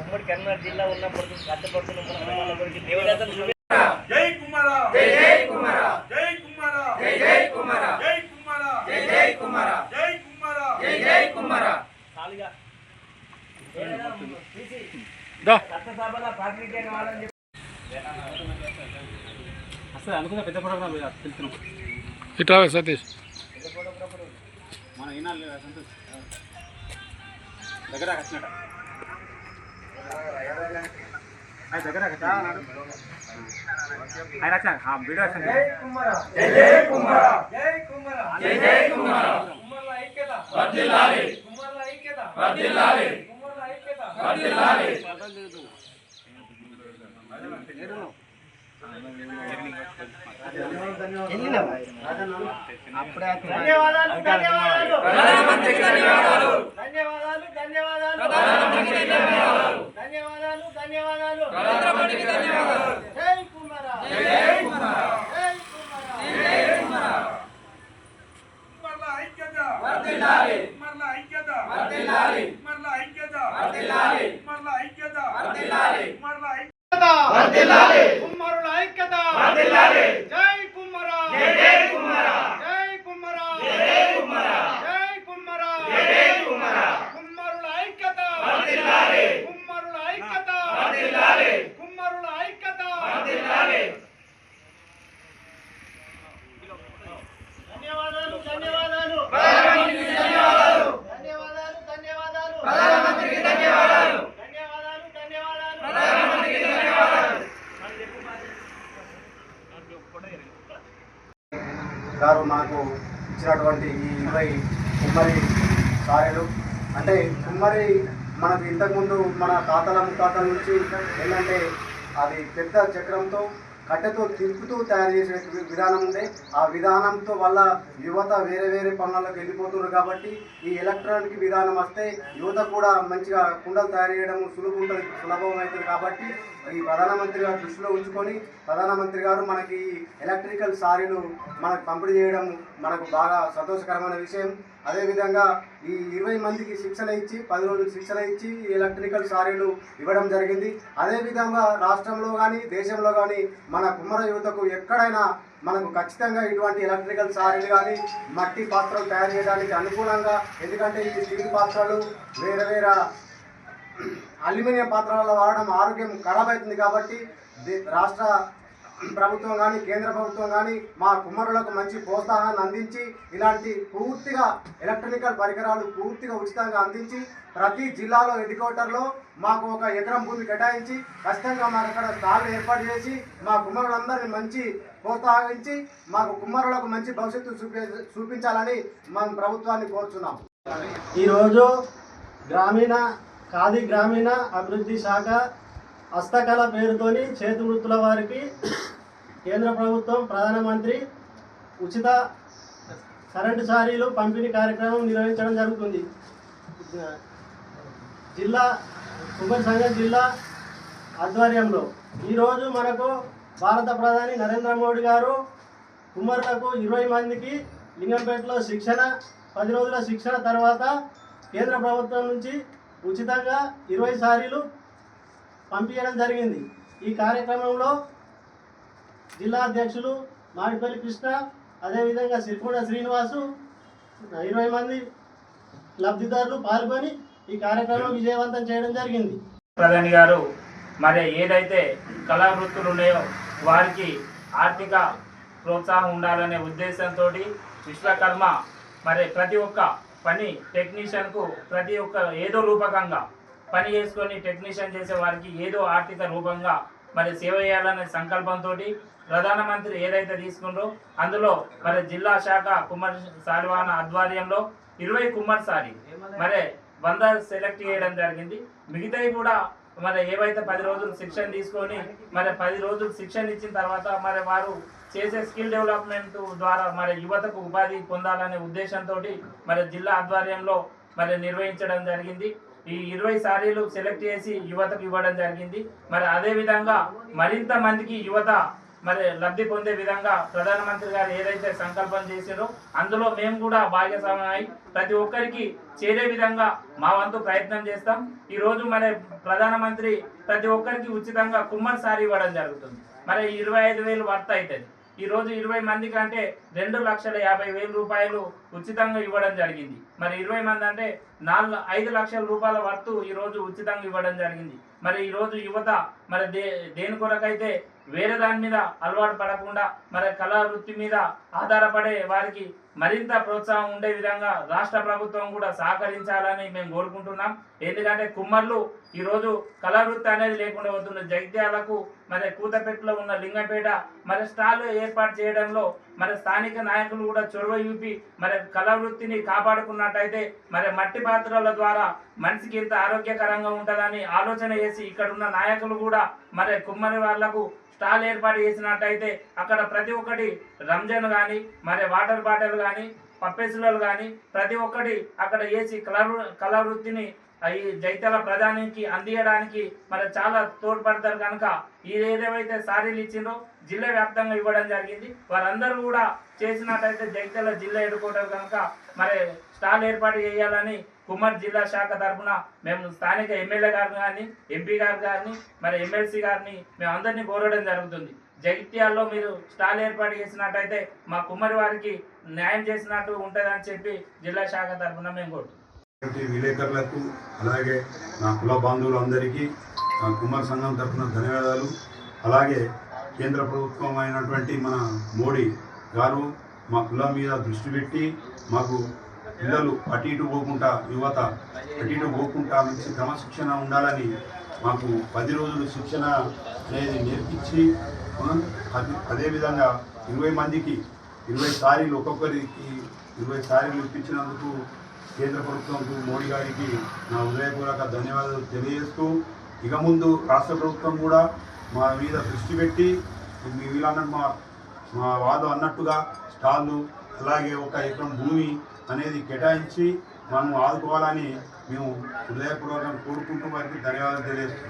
ఉమ్మడి కర్నూలు జిల్లా ఉన్నప్పుడు కట్టపడుతున్న మన గురించి దేవదత్తను చూపి జై కుమారా జై జై కుమారా జై కుమారా జై జై కుమారా జై కుమారా జై జై కుమారా జై కుమారా జై జై కుమారా ఖాళీగా చట్టసభల ప్రాతినిధ్యం కావాలని చెప్పి అసలు అనుకున్న పెద్ద ప్రోగ్రామ్ తెలుస్తున్నాం ఇట్లా సతీష్. మన ఈనాడు లేదా సంతోష్? దగ్గర వచ్చినట దగ్గర ఆయన వచ్చా వీడియో వచ్చా జై కుమారా. జై కుమారా. జై జై కుమారా. కుమ్మర్ల ఐక్యత. వర్ధిల్లాలి. కుమ్మర్ల ఐక్యత వర్ధిల్లాలి కుమ్మర్ల ఐక్యత వర్ధిల్లాలి ధన్యవాదాలు. ధన్యవాదాలు. ధన్యవాదాలు. ధన్యవాదాలు. ధన్యవాదాలు ధన్యవాదాలు జై కుమారా జై కుమారా జై జై కుమారా మరల ఐక్యత వర్ధిల్లాలి మరల ఐక్యత వర్ధిల్లాలి మరల ఐక్యత వర్ధిల్లాలి మరల ఐక్యత వర్ధిల్లాలి మరల ఐక్యత వర్ధిల్లాలి కుమ్మరుల ఐక్యత వర్ధిల్లాలి జై కుమ్మరా జై జై కుమారా జై కుమ్మరా జై కుమారా జై కుమ్మరా జై కుమారా కుమ్మరుల ఐక్యత వర్ధిల్లాలి కుమ్మరుల ఐక్యత వర్ధిల్లాలి కుమ్మరుల ఐక్యత వర్ధిల్లాలి ధన్యవాదాలు ధన్యవాదాలు ప్రధానమంత్రికి ధన్యవాదాలు ధన్యవాదాలు ధన్యవాదాలు ప్రధానమంత్రికి ధన్యవాదాలు ధన్యవాదాలు ధన్యవాదాలు ప్రధానమంత్రికి ధన్యవాదాలు గారు మనకు ఇచ్చినటువంటి ఈ ఇరవై కుమ్మరి సారెలు. అంటే కుమ్మరి మనకు ఇంతకుముందు మన తాతల ముత్తాతల నుంచి ఏంటంటే అది పెద్ద చక్రంతో కట్టెతో తిప్పుతూ తయారు చేసే విధానం ఉండే. ఆ విధానంతో వల్ల యువత వేరే వేరే పనులకు వెళ్ళిపోతున్నారు కాబట్టి ఈ ఎలక్ట్రానిక్ విధానం వస్తే యువత కూడా మంచిగా కుండలు తయారు చేయడం సులువు ఉంటుంది సులభం అవుతుంది కాబట్టి ఈ ప్రధానమంత్రి గారు దృష్టిలో ఉంచుకొని ప్రధానమంత్రి గారు మనకి ఈ ఎలక్ట్రికల్ సారీలు మనకు పంపిణీ చేయడం మనకు బాగా సంతోషకరమైన విషయం. అదేవిధంగా ఈ ఇరవై మందికి శిక్షణ ఇచ్చి పది రోజులు శిక్షణ ఇచ్చి ఎలక్ట్రికల్ సారీలు ఇవ్వడం జరిగింది. అదేవిధంగా రాష్ట్రంలో కానీ దేశంలో కానీ మన కుమ్మర యువతకు ఎక్కడైనా మనకు ఖచ్చితంగా ఇటువంటి ఎలక్ట్రికల్ సారీలు కానీ మట్టి పాత్రలు తయారు చేయడానికి అనుకూలంగా ఎందుకంటే ఈ స్టీల్ పాత్రలు వేరే వేరే అల్యూమినియం పాత్రలలో వాడడం ఆరోగ్యం ఖరాబ్ అవుతుంది కాబట్టి రాష్ట్ర ప్రభుత్వం కానీ కేంద్ర ప్రభుత్వం కానీ మా కుమ్మరులకు మంచి ప్రోత్సాహాన్ని అందించి ఇలాంటి పూర్తిగా ఎలక్ట్రానికల్ పరికరాలు పూర్తిగా ఉచితంగా అందించి ప్రతి జిల్లాలో హెడ్ మాకు ఒక ఎకరం భూమి కేటాయించి ఖచ్చితంగా మాకు అక్కడ స్టాల్ ఏర్పాటు చేసి మా కుమారులందరినీ మంచి ప్రోత్సహించి మాకు కుమారులకు మంచి భవిష్యత్తు చూపే చూపించాలని మనం ప్రభుత్వాన్ని కోరుచున్నాం. ఈరోజు గ్రామీణ ఖాదీ గ్రామీణ అభివృద్ధి శాఖ హస్తకళ పేరుతోని చేతి వృత్తుల వారికి కేంద్ర ప్రభుత్వం ప్రధానమంత్రి ఉచిత కరెంటు సారీలు పంపిణీ కార్యక్రమం నిర్వహించడం జరుగుతుంది. జిల్లా కుమ్మరి సంఘం జిల్లా ఆధ్వర్యంలో ఈరోజు మనకు భారత ప్రధాని నరేంద్ర మోడీ గారు కుమ్మరులకు ఇరవై మందికి లింగంపేటలో శిక్షణ పది రోజుల శిక్షణ తర్వాత కేంద్ర ప్రభుత్వం నుంచి ఉచితంగా ఇరవై సారీలు పంపించడం జరిగింది. ఈ కార్యక్రమంలో జిల్లా అధ్యక్షులు మాడిపల్లి కృష్ణ అదేవిధంగా సిరికొండ శ్రీనివాసు ఇరవై మంది లబ్ధిదారులు పాల్గొని ఈ కార్యక్రమం విజయవంతం చేయడం జరిగింది. ప్రధాని గారు మరి ఏదైతే కళావృత్తులు ఉన్నాయో వారికి ఆర్థిక ప్రోత్సాహం ఉండాలనే ఉద్దేశంతో విశ్వకర్మ మరి ప్రతి ఒక్క పని టెక్నీషియన్కు ప్రతి ఒక్క ఏదో రూపకంగా పని చేసుకొని టెక్నీషియన్ చేసే వారికి ఏదో ఆర్థిక రూపంగా మరి సేవ చేయాలనే సంకల్పంతో ప్రధానమంత్రి ఏదైతే తీసుకుందో అందులో మరి జిల్లా శాఖ కుమ్మరి సాలివాన ఆధ్వర్యంలో ఇరవై కుమ్మరి సారి మరి వంద సెలెక్ట్ చేయడం జరిగింది. మిగతాయి కూడా మరి ఏవైతే పది రోజులు శిక్షణ తీసుకొని మరి పది రోజులు శిక్షణ ఇచ్చిన తర్వాత మరి వారు చేసే స్కిల్ డెవలప్మెంట్ ద్వారా మరి యువతకు ఉపాధి పొందాలనే ఉద్దేశంతో మరి జిల్లా ఆధ్వర్యంలో మరి నిర్వహించడం జరిగింది. ఈ ఇరవై సారీలు సెలెక్ట్ చేసి యువతకు ఇవ్వడం జరిగింది. మరి అదే విధంగా మరింత మందికి యువత మరి లబ్ధి పొందే విధంగా ప్రధానమంత్రి గారు ఏదైతే సంకల్పం చేసారో అందులో మేము కూడా భాగస్వామ్యమై ప్రతి ఒక్కరికి చేరే విధంగా మా వంతు ప్రయత్నం చేస్తాం. ఈ రోజు మరి ప్రధానమంత్రి ప్రతి ఒక్కరికి ఉచితంగా కుమ్మర్ సారీ ఇవ్వడం జరుగుతుంది. మరి ఇరవై ఐదు వేలు వర్త్ అవుతుంది. ఈ రోజు ఇరవై మంది కంటే రెండు లక్షల యాభై వేల రూపాయలు ఉచితంగా ఇవ్వడం జరిగింది. మరి ఇరవై మంది అంటే నాలుగు ఐదు లక్షల రూపాయల వర్తు ఈ రోజు ఉచితంగా ఇవ్వడం జరిగింది. మరి ఈ రోజు యువత మరి దే దేని కొరకైతే వేరే దాని మీద అలవాటు పడకుండా మరి కళా వృత్తి మీద ఆధారపడే వారికి మరింత ప్రోత్సాహం ఉండే విధంగా రాష్ట్ర ప్రభుత్వం కూడా సహకరించాలని మేము కోరుకుంటున్నాం. ఎందుకంటే కుమ్మర్లు ఈ రోజు కళా వృత్తి అనేది లేకుండా వస్తున్న జగిత్యాలకు మరి కూతపెట్టులో ఉన్న లింగపేట మరి స్టాల్ ఏర్పాటు చేయడంలో మరి స్థానిక నాయకులు కూడా చొరవ చూపి మరి కళా వృత్తిని కాపాడుకున్నట్టయితే మరి మట్టి పాత్రల ద్వారా మనిషికి ఎంత ఆరోగ్యకరంగా ఉంటుందని ఆలోచన చేసి ఇక్కడ ఉన్న నాయకులు కూడా మరి కుమ్మరి వాళ్ళకు స్టాల్ ఏర్పాటు చేసినట్టయితే అక్కడ ప్రతి ఒక్కటి రంజాన్ కానీ మరి వాటర్ బాటిల్ కానీ పప్పెసులలు కానీ ప్రతి ఒక్కటి అక్కడ వేసి కళా కళావృత్తిని ఈ జైతల ప్రధానికి అందియడానికి మరి చాలా తోడ్పడతారు కనుక ఇది ఏదేవైతే సారీలు ఇచ్చిందో జిల్లా వ్యాప్తంగా ఇవ్వడం జరిగింది. వారందరూ కూడా చేసినట్టయితే జైతల జిల్లా ఎడుకోవడం కనుక మరి స్టాల్ ఏర్పాటు చేయాలని కుమార్ జిల్లా శాఖ తరఫున మేము స్థానిక ఎమ్మెల్యే గారిని కానీ ఎంపీ గారు గారిని మరి ఎమ్మెల్సీ గారిని మేము అందరినీ కోరడం జరుగుతుంది. జగిత్యాల్లో మీరు స్టాల్ ఏర్పాటు చేసినట్టయితే మా కుమ్మరి వారికి న్యాయం చేసినట్టు ఉంటుందని చెప్పి జిల్లా శాఖ తరఫున మేము కోరుతున్నాం. ఇటువంటి విలేకరులకు అలాగే నా కుల బాంధవులందరికీ నా కుమార్ సంఘం తరఫున ధన్యవాదాలు. అలాగే కేంద్ర ప్రభుత్వం అయినటువంటి మన మోడీ గారు మా కులం మీద దృష్టి పెట్టి మాకు పిల్లలు అటు ఇటు పోకుండా యువత అటు ఇటు పోకుండా మంచి క్రమశిక్షణ ఉండాలని మాకు పది రోజులు శిక్షణ అనేది నేర్పించి అదేవిధంగా ఇరవై మందికి ఇరవై సారీలు ఒక్కొక్కరికి ఇరవై సారీలు ఇప్పించినందుకు కేంద్ర ప్రభుత్వంకు మోడీ గారికి నా హృదయపూర్వక ధన్యవాదాలు తెలియజేస్తూ ఇక ముందు రాష్ట్ర ప్రభుత్వం కూడా మా మీద దృష్టి పెట్టి మీ వీళ్ళన్నట్టు మా మా వాదం అన్నట్టుగా స్టాళ్ళు అలాగే ఒక ఎకరం భూమి అనేది కేటాయించి మనం ఆదుకోవాలని మేము హృదయపూర్వకంగా కోరుకుంటూ వారికి ధన్యవాదాలు తెలియజేస్తున్నాం.